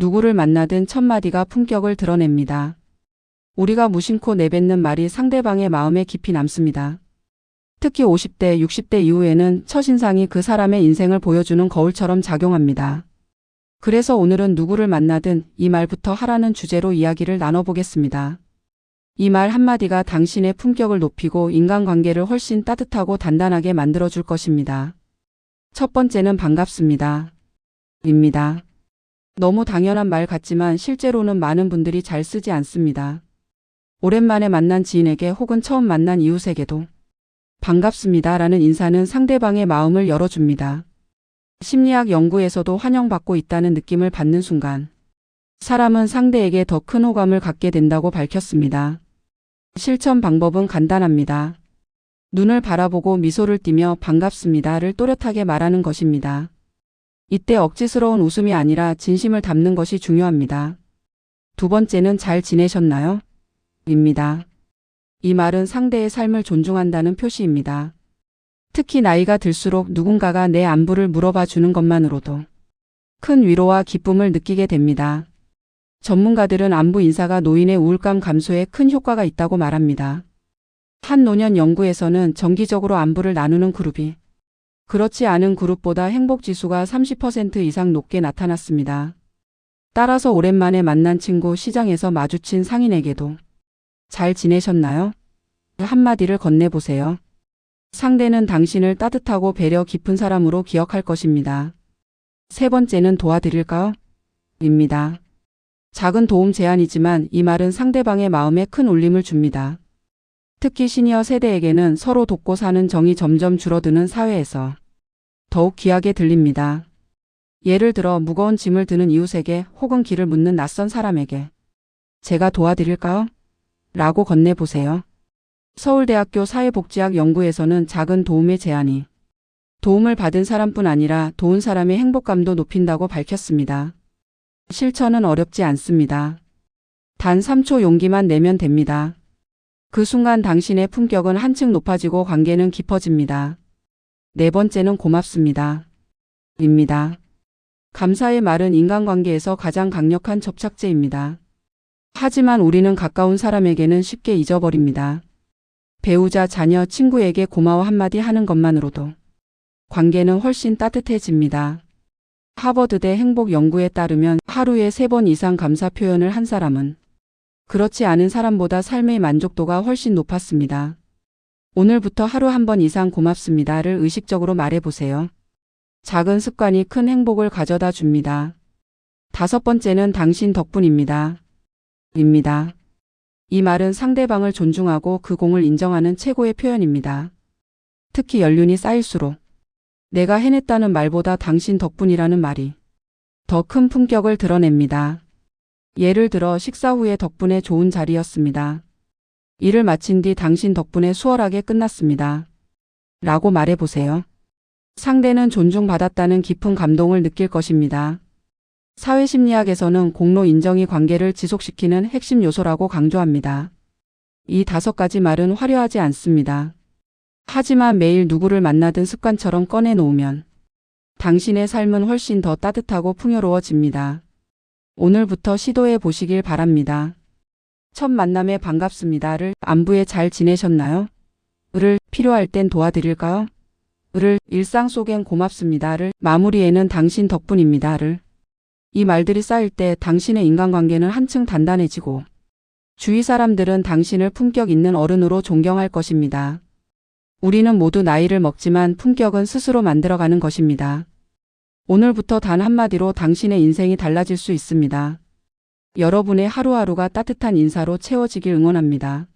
누구를 만나든 첫마디가 품격을 드러냅니다. 우리가 무심코 내뱉는 말이 상대방의 마음에 깊이 남습니다. 특히 50대, 60대 이후에는 첫인상이 그 사람의 인생을 보여주는 거울처럼 작용합니다. 그래서 오늘은 누구를 만나든 이 말부터 하라는 주제로 이야기를 나눠보겠습니다. 이 말 한마디가 당신의 품격을 높이고 인간관계를 훨씬 따뜻하고 단단하게 만들어줄 것입니다. 첫 번째는 반갑습니다. 입니다. 너무 당연한 말 같지만 실제로는 많은 분들이 잘 쓰지 않습니다. 오랜만에 만난 지인에게 혹은 처음 만난 이웃에게도 반갑습니다 라는 인사는 상대방의 마음을 열어줍니다. 심리학 연구에서도 환영받고 있다는 느낌을 받는 순간 사람은 상대에게 더 큰 호감을 갖게 된다고 밝혔습니다. 실천 방법은 간단합니다. 눈을 바라보고 미소를 띠며 반갑습니다를 또렷하게 말하는 것입니다. 이때 억지스러운 웃음이 아니라 진심을 담는 것이 중요합니다. 두 번째는 잘 지내셨나요? 입니다. 이 말은 상대의 삶을 존중한다는 표시입니다. 특히 나이가 들수록 누군가가 내 안부를 물어봐 주는 것만으로도 큰 위로와 기쁨을 느끼게 됩니다. 전문가들은 안부 인사가 노인의 우울감 감소에 큰 효과가 있다고 말합니다. 한 노년 연구에서는 정기적으로 안부를 나누는 그룹이 그렇지 않은 그룹보다 행복 지수가 30% 이상 높게 나타났습니다. 따라서 오랜만에 만난 친구 시장에서 마주친 상인에게도 잘 지내셨나요? 한마디를 건네보세요. 상대는 당신을 따뜻하고 배려 깊은 사람으로 기억할 것입니다. 세 번째는 도와드릴까요? 입니다. 작은 도움 제안이지만 이 말은 상대방의 마음에 큰 울림을 줍니다. 특히 시니어 세대에게는 서로 돕고 사는 정이 점점 줄어드는 사회에서 더욱 귀하게 들립니다. 예를 들어 무거운 짐을 드는 이웃에게 혹은 길을 묻는 낯선 사람에게 제가 도와드릴까요? 라고 건네보세요. 서울대학교 사회복지학 연구에서는 작은 도움의 제안이 도움을 받은 사람뿐 아니라 도운 사람의 행복감도 높인다고 밝혔습니다. 실천은 어렵지 않습니다. 단 3초 용기만 내면 됩니다. 그 순간 당신의 품격은 한층 높아지고 관계는 깊어집니다. 네 번째는 고맙습니다. 입니다. 감사의 말은 인간관계에서 가장 강력한 접착제입니다. 하지만 우리는 가까운 사람에게는 쉽게 잊어버립니다. 배우자, 자녀, 친구에게 고마워 한마디 하는 것만으로도 관계는 훨씬 따뜻해집니다. 하버드대 행복 연구에 따르면 하루에 3번 이상 감사 표현을 한 사람은 그렇지 않은 사람보다 삶의 만족도가 훨씬 높았습니다. 오늘부터 하루 한 번 이상 고맙습니다를 의식적으로 말해보세요. 작은 습관이 큰 행복을 가져다 줍니다. 다섯 번째는 당신 덕분입니다. 입니다. 이 말은 상대방을 존중하고 그 공을 인정하는 최고의 표현입니다. 특히 연륜이 쌓일수록 내가 해냈다는 말보다 당신 덕분이라는 말이 더 큰 품격을 드러냅니다. 예를 들어 식사 후에 덕분에 좋은 자리였습니다. 일을 마친 뒤 당신 덕분에 수월하게 끝났습니다. 라고 말해보세요. 상대는 존중받았다는 깊은 감동을 느낄 것입니다. 사회심리학에서는 공로 인정이 관계를 지속시키는 핵심 요소라고 강조합니다. 이 다섯 가지 말은 화려하지 않습니다. 하지만 매일 누구를 만나든 습관처럼 꺼내놓으면 당신의 삶은 훨씬 더 따뜻하고 풍요로워집니다. 오늘부터 시도해 보시길 바랍니다. 첫 만남에 반갑습니다를 안부에 잘 지내셨나요? 를 필요할 땐 도와드릴까요? 를 일상 속엔 고맙습니다를 마무리에는 당신 덕분입니다를 이 말들이 쌓일 때 당신의 인간관계는 한층 단단해지고 주위 사람들은 당신을 품격 있는 어른으로 존경할 것입니다. 우리는 모두 나이를 먹지만 품격은 스스로 만들어가는 것입니다. 오늘부터 단 한마디로 당신의 인생이 달라질 수 있습니다. 여러분의 하루하루가 따뜻한 인사로 채워지길 응원합니다.